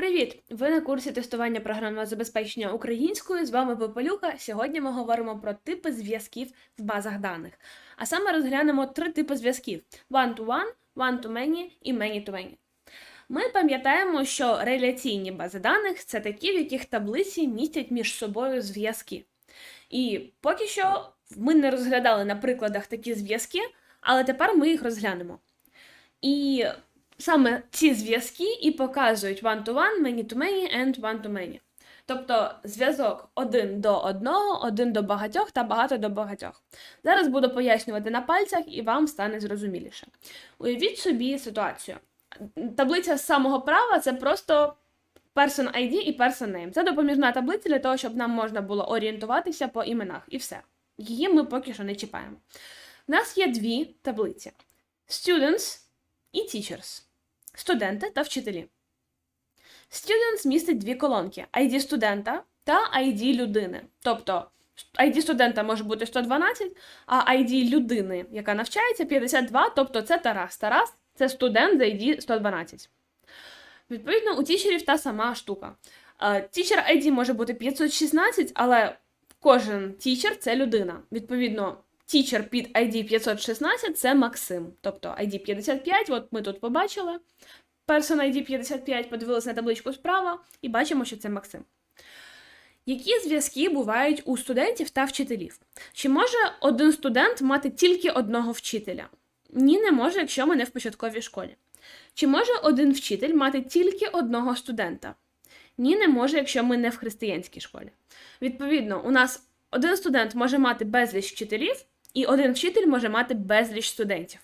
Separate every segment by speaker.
Speaker 1: Привіт! Ви на курсі тестування програмного забезпечення українською. З вами Попелюха. Сьогодні ми говоримо про типи зв'язків в базах даних. А саме розглянемо три типи зв'язків: one-to-one, one-to-many і many-to-many. Ми пам'ятаємо, що реляційні бази даних це такі, в яких таблиці містять між собою зв'язки. І поки що ми не розглядали на прикладах такі зв'язки, але тепер ми їх розглянемо. І саме ці зв'язки і показують one-to-one, many-to-many and one-to-many. Тобто зв'язок один до одного, один до багатьох та багато до багатьох. Зараз буду пояснювати на пальцях і вам стане зрозуміліше. Уявіть собі ситуацію. Таблиця з самого права це просто person ID і person name. Це допоміжна таблиця для того, щоб нам можна було орієнтуватися по іменах. І все. Її ми поки що не чіпаємо. У нас є дві таблиці: students і teachers студенти та вчителі. Students містить дві колонки: ID студента та ID людини. Тобто ID студента може бути 112, а ID людини, яка навчається, 52, тобто це Тарас. Тарас це студент з ID 112. Відповідно, у тічерів та сама штука. Тічер ID може бути 516, але кожен тічер це людина. Відповідно, тічер під ID 516 це Максим. Тобто ID 55, от ми тут побачили. Person ID 55 подивилися на табличку справа і бачимо, що це Максим. Які зв'язки бувають у студентів та вчителів? Чи може один студент мати тільки одного вчителя? Ні, не може, якщо ми не в початковій школі. Чи може один вчитель мати тільки одного студента? Ні, не може, якщо ми не в християнській школі. Відповідно, у нас один студент може мати безліч вчителів, і один вчитель може мати безліч студентів.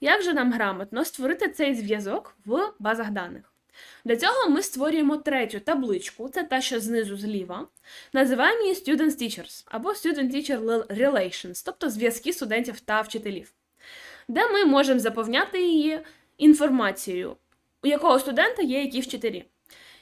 Speaker 1: Як же нам грамотно створити цей зв'язок в базах даних? Для цього ми створюємо третю табличку, це та, що знизу зліва. Називаємо її Students Teachers або Student Teacher Relations, тобто зв'язки студентів та вчителів, де ми можемо заповняти її інформацією, у якого студента є які вчителі.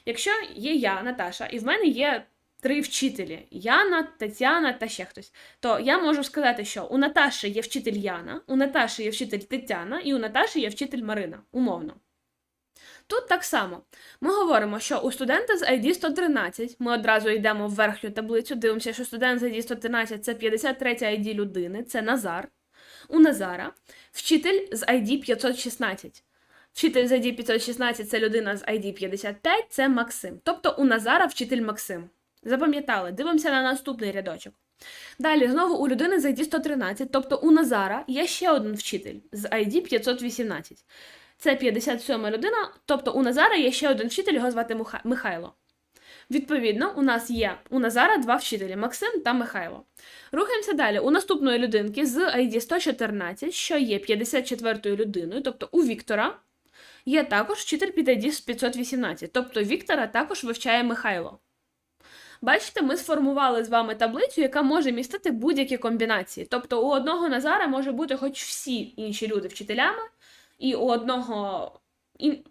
Speaker 1: Якщо є я, Наташа, і в мене є три вчителі: Яна, Тетяна та ще хтось. То я можу сказати, що у Наташі є вчитель Яна, у Наташі є вчитель Тетяна, і у Наташі є вчитель Марина, умовно. Тут так само. Ми говоримо, що у студента з ID 113 ми одразу йдемо в верхню таблицю, дивимося, що студент з ID 113 це 53 ID людини, це Назар. У Назара вчитель з ID 516. Вчитель з ID 516 це людина з ID 55, це Максим. Тобто у Назара вчитель Максим. Запам'ятали, дивимося на наступний рядочок. Далі, знову у людини з ID 113, тобто у Назара є ще один вчитель з ID 518. Це 57 людина, тобто у Назара є ще один вчитель, його звати Михайло. Відповідно, у нас є у Назара два вчителі Максим та Михайло. Рухаємося далі. У наступної людинки з ID 114, що є 54 людиною, тобто у Віктора, є також вчитель під ID 518, тобто Віктора також вивчає Михайло. Бачите, ми сформували з вами таблицю, яка може містити будь-які комбінації. Тобто у одного Назара може бути хоч всі інші люди вчителями, і у одного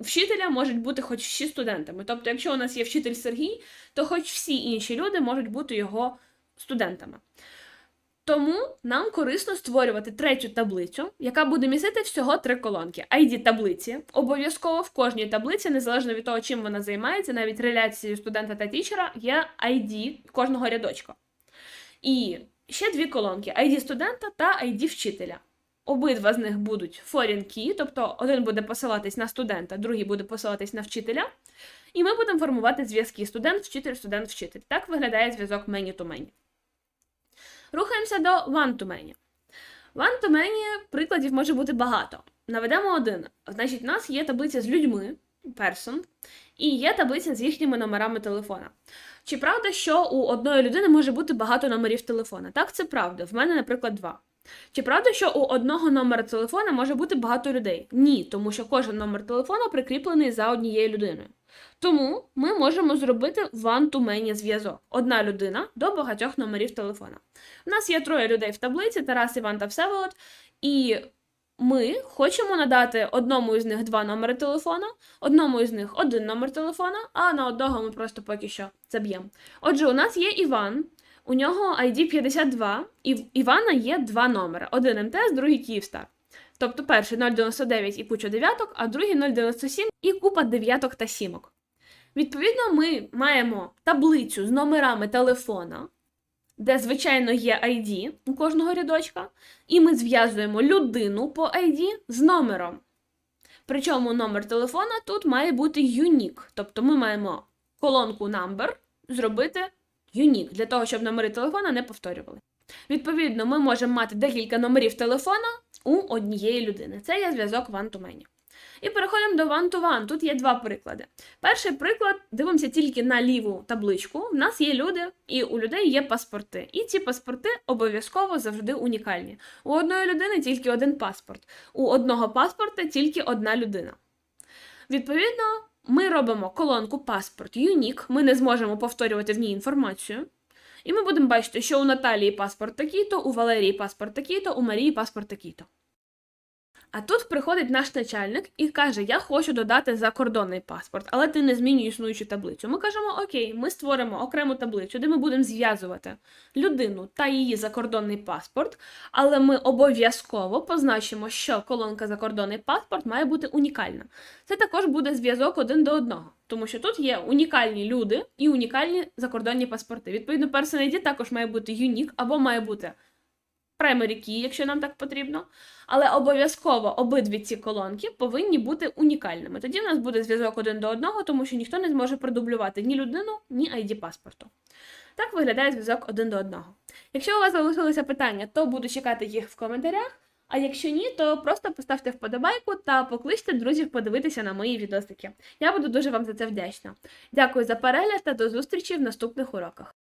Speaker 1: вчителя можуть бути хоч всі студентами. Тобто, якщо у нас є вчитель Сергій, то хоч всі інші люди можуть бути його студентами. Тому нам корисно створювати третю таблицю, яка буде містити всього три колонки. ID таблиці. Обов'язково в кожній таблиці, незалежно від того, чим вона займається, навіть реляцією студента та тічера, є ID кожного рядочка. І ще дві колонки: ID студента та ID вчителя. Обидва з них будуть foreign key, тобто один буде посилатись на студента, другий буде посилатись на вчителя. І ми будемо формувати зв'язки студент-вчитель, студент-вчитель. Так виглядає зв'язок many-to-many. Рухаємося до one-to-many. One-to-many прикладів може бути багато. Наведемо один. Значить, у нас є таблиця з людьми, person, і є таблиця з їхніми номерами телефона. Чи правда, що у одної людини може бути багато номерів телефона? Так, це правда. В мене, наприклад, два. Чи правда, що у одного номера телефона може бути багато людей? Ні, тому що кожен номер телефона прикріплений за однією людиною. Тому ми можемо зробити one-to-many зв'язок. Одна людина до багатьох номерів телефона. У нас є троє людей в таблиці: Тарас, Іван та Всеволод. І ми хочемо надати одному із них два номери телефона, одному із них один номер телефона, а на одного ми просто поки що заб'ємо. Отже, у нас є Іван. У нього ID 52, і в Івана є два номери: один МТС, другий Київстар. Тобто перший 099 і куча дев'яток, а другий 097 і купа дев'яток та сімок. Відповідно, ми маємо таблицю з номерами телефона, де, звичайно, є ID у кожного рядочка, і ми зв'язуємо людину по ID з номером. Причому номер телефона тут має бути unique, тобто ми маємо колонку number зробити unique, для того, щоб номери телефона не повторювали. Відповідно, ми можемо мати декілька номерів телефона у однієї людини. Це є зв'язок one-to-many. І переходимо до one-to-one. Тут є два приклади. Перший приклад дивимося тільки на ліву табличку. В нас є люди, і у людей є паспорти. І ці паспорти обов'язково завжди унікальні. У одної людини тільки один паспорт, у одного паспорта тільки одна людина. Відповідно, ми робимо колонку паспорт Unique, ми не зможемо повторювати в ній інформацію. І ми будемо бачити, що у Наталії паспорт такий-то, у Валерії паспорт такий-то, у Марії паспорт такий-то. А тут приходить наш начальник і каже: Я хочу додати закордонний паспорт, але ти не змінюй існуючу таблицю. Ми кажемо: Окей, ми створимо окрему таблицю, де ми будемо зв'язувати людину та її закордонний паспорт, але ми обов'язково позначимо, що колонка закордонний паспорт має бути унікальна. Це також буде зв'язок один до одного, тому що тут є унікальні люди і унікальні закордонні паспорти. Відповідно, ID також має бути unique або має бути primary key, якщо нам так потрібно. Але обов'язково обидві ці колонки повинні бути унікальними. Тоді в нас буде зв'язок один до одного, тому що ніхто не зможе продублювати ні людину, ні ID паспорту. Так виглядає зв'язок один до одного. Якщо у вас залишилися питання, то буду чекати їх в коментарях. А якщо ні, то просто поставте вподобайку та покличте друзів подивитися на мої відосики. Я буду дуже вам за це вдячна. Дякую за перегляд та до зустрічі в наступних уроках.